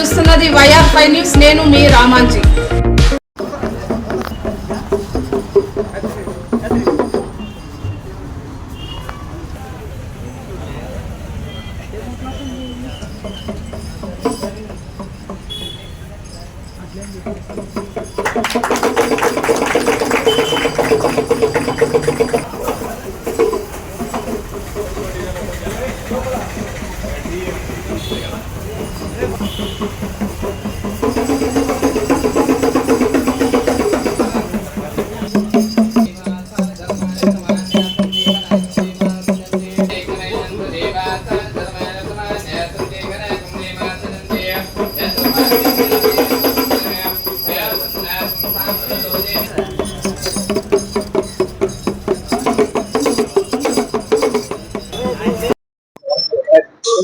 చూస్తున్నది YR five news. నేను మీ రామాంజీ.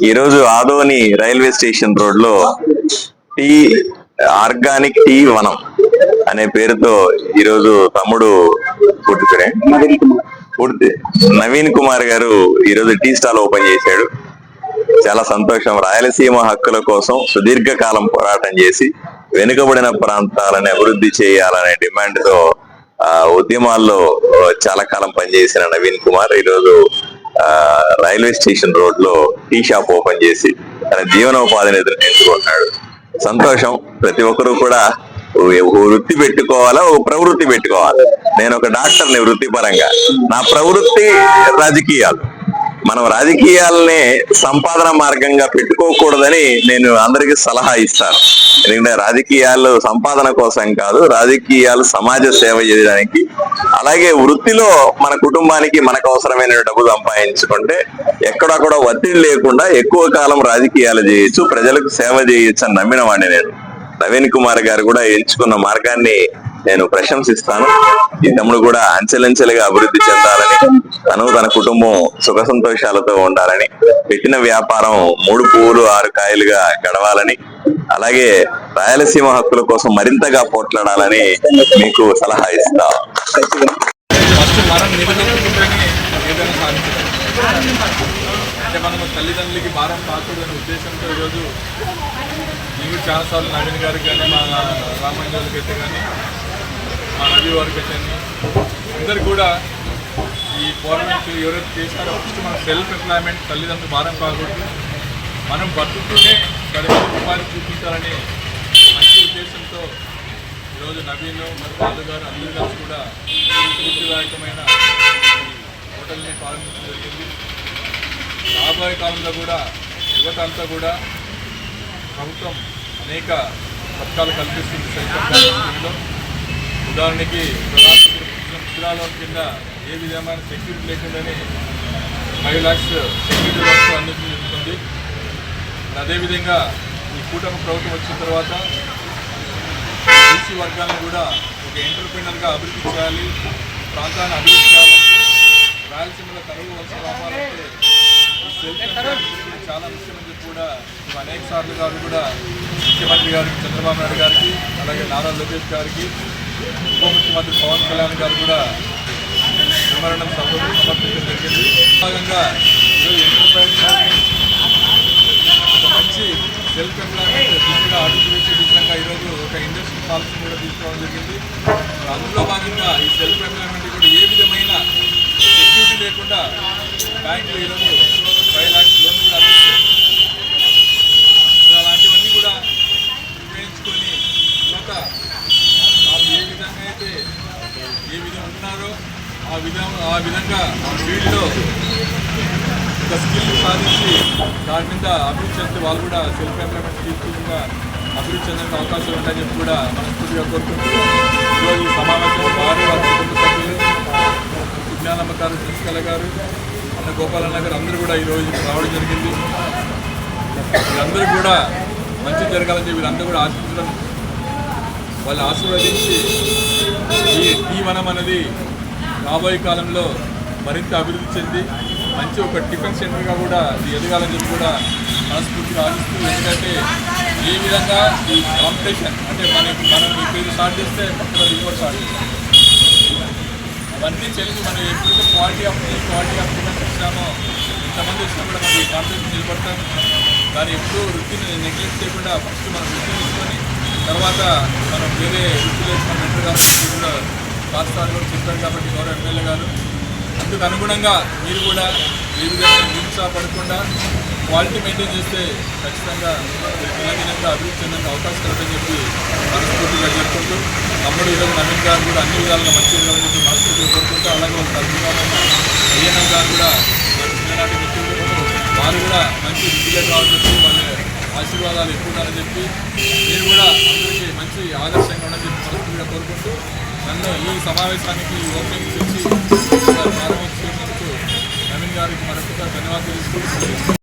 ఈరోజు ఆదోని రైల్వే స్టేషన్ రోడ్లో టీ ఆర్గానిక్ టీ వనం అనే పేరుతో ఈరోజు తమ్ముడు పుట్టుకునే పూర్తి నవీన్ కుమార్ గారు ఈరోజు టీ స్టాల్ ఓపెన్ చేశాడు. చాలా సంతోషం. రాయలసీమ హక్కుల కోసం సుదీర్ఘ కాలం పోరాటం చేసి వెనుకబడిన ప్రాంతాలని అభివృద్ధి చేయాలనే డిమాండ్తో ఆ ఉద్యమాల్లో చాలా కాలం పనిచేసిన నవీన్ కుమార్ ఈరోజు రైల్వే స్టేషన్ రోడ్లో టీ షాప్ ఓపెన్ చేసి తన జీవనోపాధిని ఎదుర్కొంటున్నాడు సంతోషం. ప్రతి ఒక్కరూ కూడా వృత్తి పెట్టుకోవాలా? ఓ ప్రవృత్తి పెట్టుకోవాలి. నేను ఒక డాక్టర్ని వృత్తిపరంగా. నా ప్రవృత్తి రాజకీయాలు. మనం రాజకీయాలనే సంపాదన మార్గంగా పెట్టుకోకూడదని నేను అందరికీ సలహా ఇస్తాను. ఎందుకంటే రాజకీయాలు సంపాదన కోసం కాదు రాజకీయాలు సమాజ సేవ చేయడానికి అలాగే వృత్తిలో మన కుటుంబానికి మనకు అవసరమైన డబ్బు సంపాదించుకుంటే ఎక్కడక్కడ ఒత్తిడి లేకుండా ఎక్కువ కాలం రాజకీయాలు చేయొచ్చు ప్రజలకు సేవ చేయొచ్చు అని నమ్మిన వాడిని నేను. నవీన్ కుమార్ గారు కూడా ఎంచుకున్న మార్గాన్ని నేను ప్రశంసిస్తాను. ఈ తమ్ముడు కూడా అంచెలంచెలుగా అభివృద్ధి చెందాలని తను తన కుటుంబం సుఖ సంతోషాలతో ఉండాలని పెట్టిన వ్యాపారం మూడు పువ్వులు ఆరు కాయలుగా గడవాలని అలాగే రాయలసీమ హక్కుల కోసం మరింతగా పోట్లాడాలని మీకు సలహా ఇస్తా. అంటే మనం తల్లిదండ్రులకి భారం కాకూడదనే ఉద్దేశంతో ఈరోజు నేను చాలాసార్లు నవీన్ గారికి కానీ మా రామయ్య గారికి అయితే కానీ మా రవి వారికి అయితే అందరు కూడా ఈ పోరాటం ఎవరైతే చేస్తారో ఫస్ట్ మన సెల్ఫ్ ఎంప్లాయ్మెంట్ తల్లిదండ్రులు భారం కాకూడదు. మనం బతుకుతూనే పది ఉపాధి చూపించాలనే మంచి ఉద్దేశంతో ఈరోజు నవీన్ మరియు వాళ్ళు గారు అందరూ కలిసి కూడా స్ఫూర్తిదాయకమైన హోటల్ని ప్రారంభించడం జరిగింది. రాబోయే కాలంలో కూడా యువత అంతా కూడా ప్రభుత్వం అనేక పథకాలు కల్పిస్తుంది. సైతం ఉదాహరణకి ప్రధానమంత్రి కింద ఏ విధమైన సెక్యూరిటీ లేకుండానే ఫైవ్ ల్యాక్స్ సెక్యూరిటీ ల్యాక్స్ అందించడం జరుగుతుంది. అదేవిధంగా ఈ కూటమి ప్రభుత్వం వచ్చిన తర్వాత బీసీ వర్గాలను కూడా ఒక ఎంటర్ప్రినర్గా అభివృద్ధి చేయాలి. ప్రాంతాన్ని అభివృద్ధి చేయాలంటే రాయలసీమలో కరువు వలస రావాలంటే చాలా ముఖ్యమంత్రి చెప్పి కూడా అనేక సార్లు గారు కూడా ముఖ్యమంత్రి గారికి చంద్రబాబు నాయుడు గారికి అలాగే నారా లోకేష్ గారికి ఉప ముఖ్యమంత్రి పవన్ కళ్యాణ్ గారు కూడా మెమరణం సమర్పించడం జరిగింది. భాగంగా ఎంటర్ప్రైజ్ ఒక మంచి సెల్ఫ్ ఎంప్లాయ్మెంట్ దిశగా అడుగు వేసే విధంగా ఈరోజు ఒక ఇండస్ట్రీ పాలసీ కూడా తీసుకోవడం జరిగింది. అందులో భాగంగా ఈ సెల్ఫ్ ఎంప్లాయ్మెంట్ కూడా ఏ విధమైన సెక్యూరిటీ లేకుండా బ్యాంకులు ఈరోజు ఫైవ్ ల్యాక్స్ లోన్ కూడా అందిస్తుంది సో అలాంటివన్నీ కూడా ఉపయోగించుకొని యువత తాము ఏ విధంగా అయితే ఏ విధంగా ఉన్నారో ఆ విధం ఆ విధంగా ఫీల్డ్లో ఒక స్కిల్ సాధించి దాని మీద అభివృద్ధి చెందితే వాళ్ళు కూడా సెల్ఫ్ ఎంప్లాయ్మెంట్ తీసుకుండా అభివృద్ధి చెందడానికి అవకాశాలు ఉంటాయని చెప్పి కూడా మనస్ఫూర్తిగా కోరుకుంటూ ఈరోజు ఈ సమావేశంలో వారు వారి కుటుంబ సభ్యులు విజ్ఞానమ్మకారు శశికళ గారు అన్న గోపాలన్న గారు అందరూ కూడా ఈరోజు రావడం జరిగింది. వీళ్ళందరూ కూడా మంచి జరగాలని చెప్పి వీళ్ళందరూ కూడా ఆశించడం వాళ్ళు ఆశీర్వదించి ఈ టీ వనం అనేది రాబోయే కాలంలో మరింత అభివృద్ధి చెంది మంచి ఒక టిఫిన్ సెంటర్గా కూడా ఇది ఎదగాలని చెప్పి కూడా మనస్ఫూర్తిగా ఆశిస్తూ ఎందుకంటే ఏ విధంగా ఈ కాంపిటీషన్ అంటే మన మనం ఇప్పుడు స్టార్ట్ చేస్తే పక్కన ఇంకోటి స్టార్ట్ చేస్తాం. అవన్నీ చేసి మనం ఎప్పుడైతే quality of tea quality of tiffin ఇచ్చామో ఇంతమంది వచ్చినా కూడా మనం ఈ కాంపిటీషన్ నిలబడతాం. దాని ఎప్పుడూ వృత్తిని నెగ్లెక్ట్ చేయకుండా ఫస్ట్ మనం వృత్తిని తీసుకొని తర్వాత మనం వేరే వృత్తిలో మనం ఎంటర్ కూడా పాఠశాల కూడా చెప్పారు కాబట్టి గౌరవ ఎమ్మెల్యే గారు. అందుకు అనుగుణంగా మీరు కూడా ఏ విధంగా నిరుత్సాహపడకుండా క్వాలిటీ మెయింటైన్ చేస్తే ఖచ్చితంగా దినదినంగా అభివృద్ధి చెందే అవకాశం కలదని చెప్పి మనస్ఫూర్తిగా చెప్పుకుంటూ తమ్ముడు ఈరోజు నవీన్ గారు కూడా అన్ని విధాలుగా మంచి విధాలుగా చెప్పి మనస్ఫూర్తిగా కోరుకుంటూ అలాగే ఒక అద్భుతమైన అయ్యన్న గారు కూడా చిన్ననాటి మిత్రులు వారు కూడా మంచి విద్యలో కావాలని చెప్పి వాళ్ళ ఆశీర్వాదాలు ఎక్కువ చెప్పి మీరు కూడా అందరికీ మంచి ఆదర్శంగా ఉండని చెప్పి మనస్ఫూర్తిగా కోరుకుంటూ నన్ను ఈ సమావేశానికి ఓపెనింగ్ ఇచ్చి ప్రారంభించినందుకు నవీన్ గారికి మరొకసారి ధన్యవాదాలు తెలుసుకుంటూ